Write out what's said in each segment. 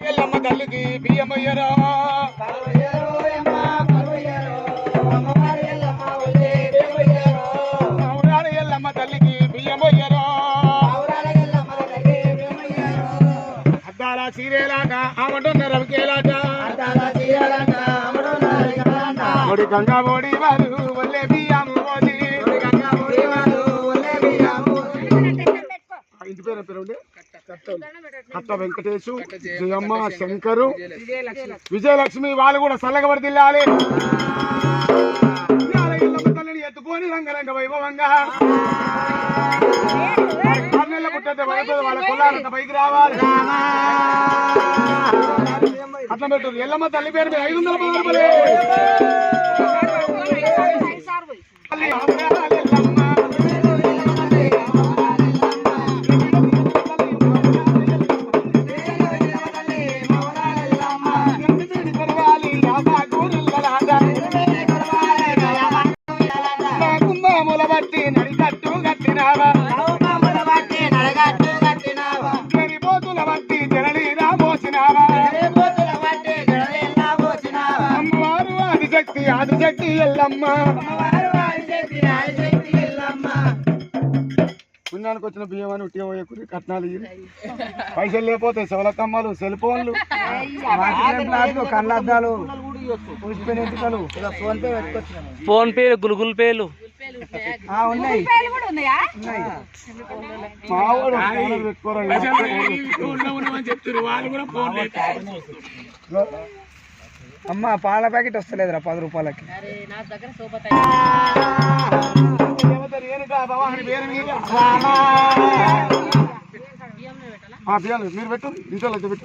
ఎల్లమ్మ తల్లికి బియ్యమయ్యరా ఎల్లమ్మ తల్లికి బియ్యమయ్యరా అద్దాల చీరేలాట ఆమటున్న రవికేలాట. ఒడి గంగా ఓడి వారు ఒల్లే బియ్యము ఓడి ఆ ఇంటి పేరు పేరు కట్ట వెంకటేశు జయమ్మ శంకరు విజయలక్ష్మి. వాళ్ళు కూడా చల్లగబడి తిల్లాలి తల్లిని ఎత్తుకొని రంగరంగ వైభవంగా. పుట్టతే వాళ్ళ కులాలంత పైకి రావాలి. అట్లా పెట్టు ఎల్లమ్మ తల్లి పేరు మీద ఐదు వందల రూపాయలే. చెరిపోతుల బట్టి జనలీరా పోసినావా అమ్మవారు ఆదిశక్తి ఆదిశక్తి ఎల్లమ్మ. పుణ్యానికి వచ్చిన బియ్యం అని ఉట్టి పోయకుని కట్నాలు. పైసలు లేకపోతే సెవలకమ్మలు సెల్ ఫోన్లు. కళ్ళద్దాలు. ఎంటికలు ఫోన్ పే గూగుల్ పేలు. ఉన్నాయి? అమ్మ పాల ప్యాకెట్ వస్తలేదురా పది రూపాయలకి. మీరు పెట్టు. ఇంట్లో పెట్టు.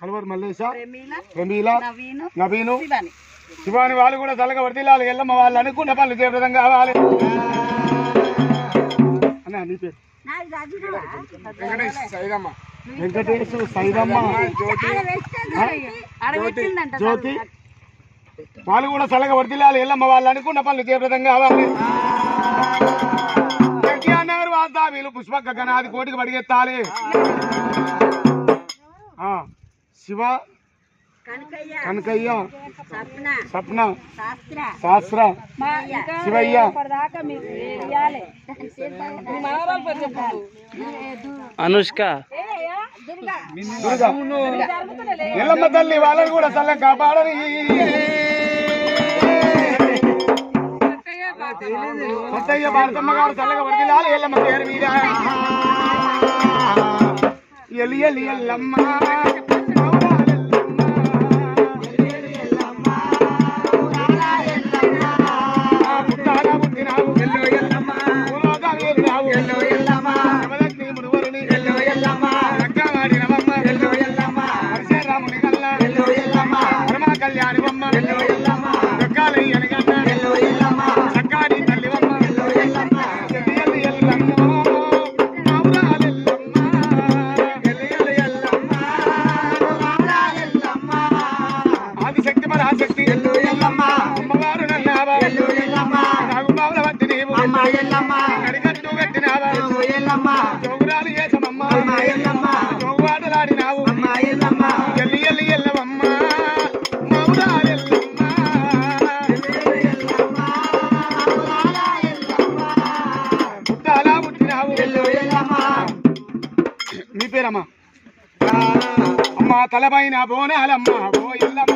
కలవరు మల్లేశ. ప్రమీల నవీను శివాని. వాళ్ళు కూడా చల్లగా వర్దిల్లాలి ఎల్లమ్మ వాళ్ళు అనుకున్న పనులు చేపదం కావాలి. అన్న నీ పేరు? వెంకటేష్ సైదమ్మ. జ్యోతి. వాళ్ళు కూడా చల్లగా వర్దిల్లాలి ఎల్లమ్మ వాళ్ళు అనుకున్న పనులు చేపదం కావాలి. ఎన్టీఆర్ వాస్తావీలు పుష్పక్క గణాది కోటికి పడిగెత్తాలి ఆ, శివ కనకయ్య. సప్న శాస్త్ర. శివయ్య. అనుష్క. దుర్గా. ఎల్లమ్మ తల్లి వాళ్ళని కూడా చల్లగా కాపాడని. కొత్తయ్య భారతమ్మ గారు చల్లగా వర్దిల్లాలి ఎల్లమ్మ పేరు మీద. ఎలి ఎలి ఎల్లమ్మ. ఎల్లమ్మ ఎల్లమ్మ జోగురాలు ఎల్లమ్మ జోగువాటలాడినావు అమ్మ ఎల్లమ్మ ఎల్లి ఎల్లి ఎల్లవమ్మ. నీ పేరమ్మా? అమ్మ తలపైన బోనాలమ్మ. ఓ మా ఎల్లమ్మ.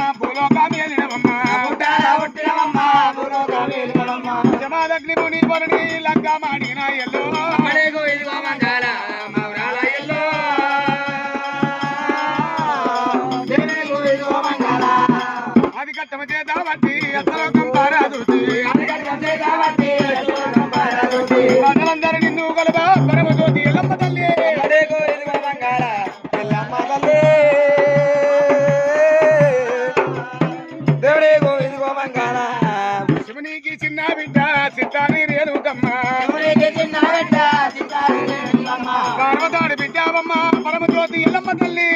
పరమజ్యోతి ఎల్లమ్మ తల్లి.